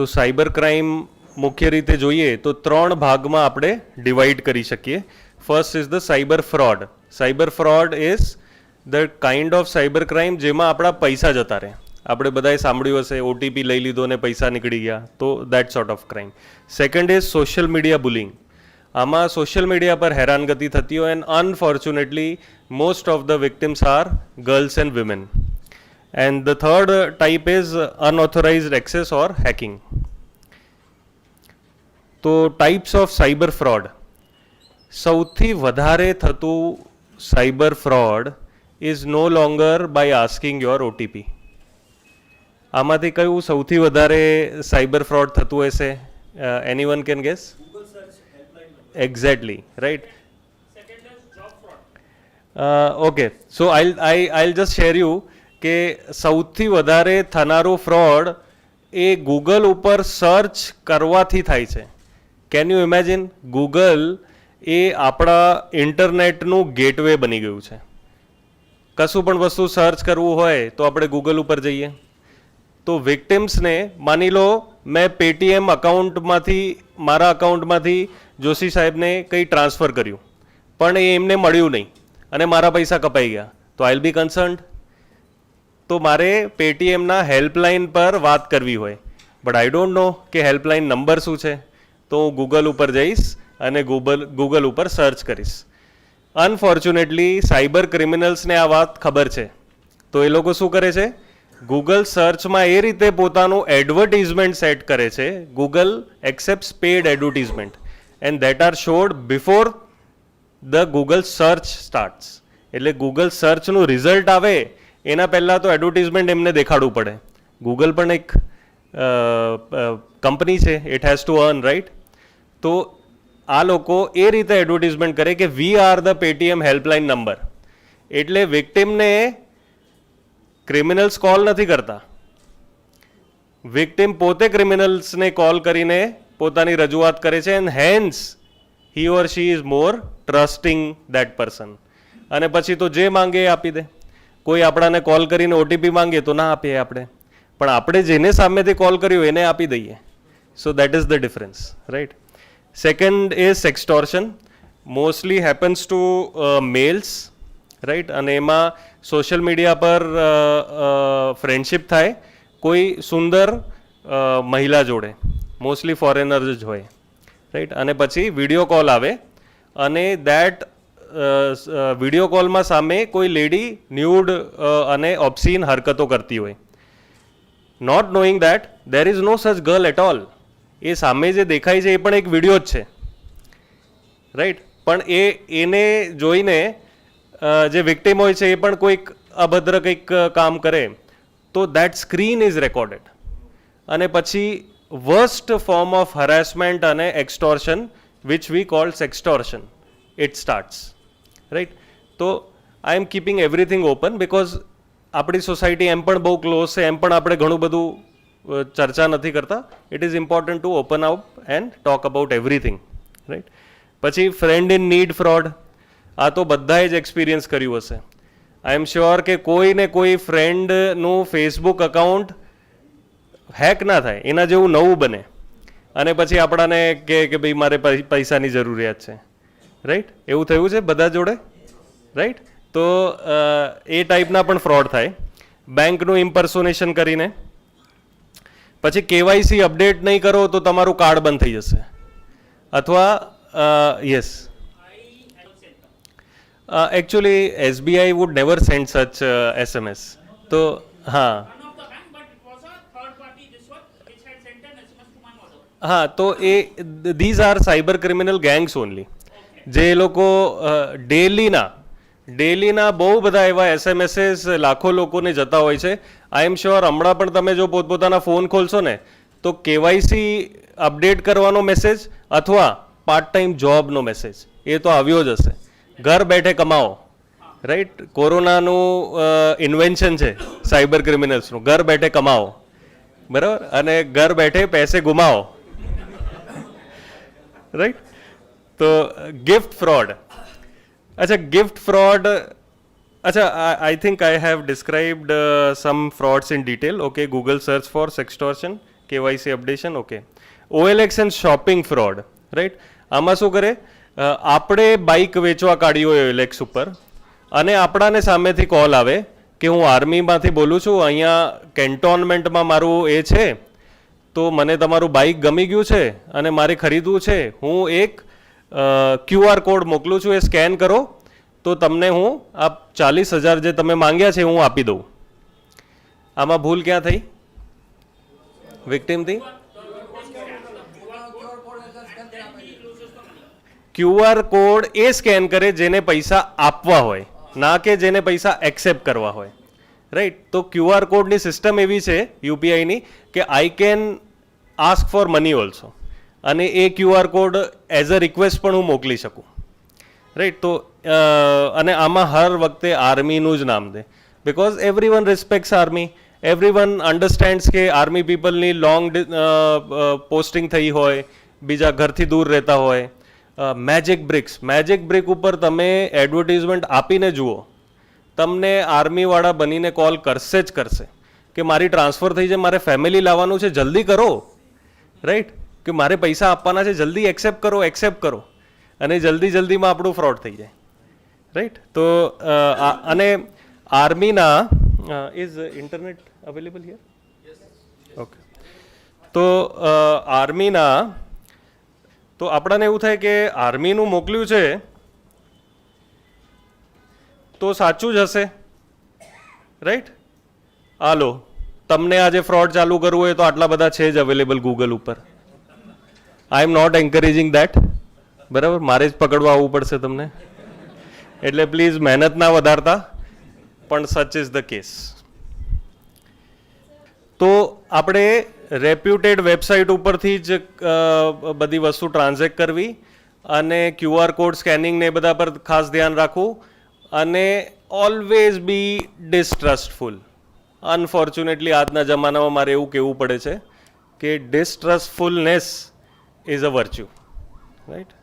તો cyber crime મુખ્ય રીતે જોઈએ તો ત્રણ ભાગમાં આપણે ડિવાઈડ કરી શકીએ. First is the cyber fraud cyber fraud is the kind of cyber crime જેમાં આપણા પૈસા જતા રહે. આપણે બધાએ સાંભળ્યું હશે ઓટીપી લઈ લીધો ને પૈસા નીકળી ગયા. તો that sort of crime second is social media bullying આમાં સોશિયલ મીડિયા પર હેરાનગતિ થતી હોય and unfortunately most of the victims are girls and women and the third type is unauthorized access or hacking તો ટાઈપ્સ ઓફ સાયબર ફ્રોડ સૌથી વધારે થતું cyber fraud is no longer by asking your OTP આમાંથી કયું સૌથી વધારે cyber fraud થતું હશે any one can guess exactly right okay so I I I'll just share you કે સૌથી વધારે થનારું ફ્રોડ એ ગૂગલ ઉપર સર્ચ કરવાથી થાય છે. કેન યુ ઇમેજિન ગૂગલ એ આપણા ઇન્ટરનેટનું ગેટવે બની ગયું છે. કશું પણ વસ્તુ સર્ચ કરવું હોય તો આપણે ગૂગલ ઉપર જઈએ. તો વિક્ટિમ્સને માની લો, મેં પેટીએમ અકાઉન્ટમાંથી મારા અકાઉન્ટમાંથી જોશી સાહેબને કંઈ ટ્રાન્સફર કર્યું. પણ એ એમને મળ્યું નહીં અને મારા પૈસા કપાઈ ગયા. તો આઈલ બી કન્સર્ન્ડ તો મારે પેટીએમના હેલ્પલાઇન પર વાત કરવી હોય. બટ આઈ ડોન્ટ નો કે હેલ્પલાઇન નંબર શું છે. તો હું ગૂગલ ઉપર જઈશ અને ગૂગલ ગૂગલ ઉપર સર્ચ કરીશ. અનફોર્ચ્યુનેટલી સાયબર ક્રિમિનલ્સને આ વાત ખબર છે. તો એ લોકો શું કરે છે? ગૂગલ સર્ચમાં એ રીતે પોતાનું એડવર્ટિઝમેન્ટ સેટ કરે છે. Google except paid advertisement and that are showed before the Google search starts એટલે ગૂગલ સર્ચનું રિઝલ્ટ આવે એના પહેલાં તો એડવર્ટિઝમેન્ટ એમને દેખાડવું પડે. ગૂગલ પણ એક કંપની છે it has to earn right તો આ લોકો એ રીતે એડવર્ટિઝમેન્ટ કરે કે we are the Paytm helpline number એટલે વિક્ટિમને ક્રિમિનલ્સ કોલ નથી કરતા. વિક્ટિમ પોતે ક્રિમિનલ્સને કોલ કરીને પોતાની રજૂઆત કરે છે and hence he or she is more trusting that person અને પછી તો જે માંગે એ આપી દે. કોઈ આપણાને કોલ કરીને ઓટીપી માંગે તો ના આપીએ આપણે. પણ આપણે જેને સામેથી કોલ કર્યો એને આપી દઈએ. So that is the difference right second is sextortion mostly happens to males right અને એમાં સોશિયલ મીડિયા પર ફ્રેન્ડશિપ થાય. કોઈ સુંદર મહિલા જોડે. મોસ્ટલી ફોરેનર જ હોય રાઈટ અને પછી વીડિયો કોલ આવે. અને દેટ વીડિયો કોલમાં સામે કોઈ લેડી ન્યૂડ અને ઓબ્સીન હરકતો કરતી હોય. Not knowing that there is no such girl at all એ સામે જે દેખાય છે એ પણ એક વીડિયો જ છે. રાઈટ પણ એ, એને જોઈને જે વિક્ટિમ હોય છે એ પણ કોઈક અભદ્ર કંઈક કામ કરે, તો દેટ સ્ક્રીન ઇઝ રેકોર્ડેડ અને પછી વર્સ્ટ ફોર્મ ઓફ હરેસમેન્ટ અને extortion which we call extortion it starts right તો I am keeping everything open because આપણી સોસાયટી એમ પણ બહુ ક્લોઝ છે, એમ પણ આપણે ઘણું બધું ચર્ચા નથી કરતા. It is important to open out and talk about everything right પછી ફ્રેન્ડ ઇન નીડ ફ્રોડ આ તો બધાએ જ એક્સપિરિયન્સ કર્યું હશે. આઈ એમ શ્યોર કે કોઈ ને કોઈ ફ્રેન્ડનું ફેસબુક અકાઉન્ટ હેક ના થાય, એના જેવું નવું બને. અને પછી આપણાને કે કે ભાઈ મારે પૈસાની જરૂરિયાત છે. રાઈટ એવું થયું છે બધા જોડે? રાઈટ તો એ ટાઈપના પણ ફ્રોડ થાય. બેંકનું ઇમ્પર્સોનેશન કરીને. પછી કેવાયસી અપડેટ નહીં કરો તો તમારું કાર્ડ બંધ થઈ જશે. અથવા yes actually SBI would never send such SMS તો, હા. હા, તો એ these are cyber criminal gangs only જે લોકો ડેલીના ડેલીના બહુ બધા એવા એસએમએસએસ લાખો લોકોને જતા હોય છે. આઈ એમ શ્યોર હમણાં પણ તમે જો પોતપોતાના ફોન ખોલશો ને, તો કેવાયસી અપડેટ કરવાનો મેસેજ અથવા પાર્ટ ટાઈમ જોબનો મેસેજ એ તો આવ્યો જ હશે. ઘર બેઠે કમાઓ રાઈટ કોરોનાનું ઇન્વેન્શન છે સાયબર ક્રિમિનલ્સનું ઘર બેઠે કમાઓ બરાબર? અને ઘર બેઠે પૈસે ગુમાવો. રાઈટ તો ગિફ્ટ ફ્રોડ અચ્છા ગિફ્ટ ફ્રોડ અચ્છા I think I have described some frauds in detail okay Google search for sextortion KYC updation okay OLX and shopping fraud right આમાં શું કરે? આપણે બાઇક વેચવા કાઢ્યું હોય ઓએલએક્સ ઉપર, અને આપણાને સામેથી કોલ આવે કે હું આર્મીમાંથી બોલું છું, અહીંયા કેન્ટોનમેન્ટમાં મારું એ છે, તો મને તમારું બાઇક ગમી ગયું છે, અને મારે ખરીદવું છે. હું એક ક્યુઆર કોડ મોકલું છું, એ સ્કેન કરો. તો તમને હું આ ચાલીસ હજાર જે તમે માંગ્યા છે હું આપી દઉં. આમાં ભૂલ ક્યાં થઈ? વિક્ટિમથી ક્યુઆર કોડ એ સ્કેન કરે જેને પૈસા આપવા હોય, ના કે જેને પૈસા એક્સેપ્ટ કરવા હોય. રાઈટ તો ક્યુઆર કોડની સિસ્ટમ એવી છે યુપીઆઈની કે I can ask for money also અને એ QR code as a request પણ હું મોકલી શકું. રાઈટ તો અને આમાં હર વખતે આર્મીનું જ નામ દે. Because every one respects army every one understands કે આર્મી પીપલની લોંગ પોસ્ટિંગ થઈ હોય, બીજા ઘરથી દૂર રહેતા હોય. મેજિક બ્રિક્સ મેજિક બ્રિક ઉપર તમે એડવર્ટિઝમેન્ટ આપીને જુઓ. તમને આર્મીવાળા બનીને કોલ કરશે જ કરશે. કે મારી ટ્રાન્સફર થઈ જાય મારે ફેમિલી લાવવાનું છે, જલ્દી કરો. રાઈટ કે મારે પૈસા આપવાના છે જલ્દી એક્સેપ્ટ કરો એક્સેપ્ટ કરો. અને જલ્દી જલ્દીમાં આપણું ફ્રોડ થઈ જાય. રાઈટ તો અને આર્મીના is internet available here okay તો આર્મીના તો આપણાને એવું થાય કે આર્મીનું મોકલ્યું છે તો સાચું જ હશે. રાઈટ હાલો તમને આજે ફ્રોડ ચાલુ કરવું હોય તો આટલા બધા છે જ અવેલેબલ ગૂગલ ઉપર. I am not encouraging that બરાબર? મારે જ પકડવા આવવું પડશે તમને. એટલે પ્લીઝ મહેનત ના વધારતા, પણ સચ ઇઝ ધ કેસ તો આપણે રેપ્યુટેડ વેબસાઇટ ઉપરથી જ બધી વસ્તુ ટ્રાન્ઝેક્ટ કરવી અને ક્યુઆર કોડ સ્કેનિંગ ને એ બધા પર ખાસ ધ્યાન રાખવું અને ઓલવેઝ બી ડિસ્ટ્રસ્ટફુલ અનફોર્ચ્યુનેટલી આજના જમાનામાં મારે એવું કહેવું પડે છે કે distrustfulness is a virtue right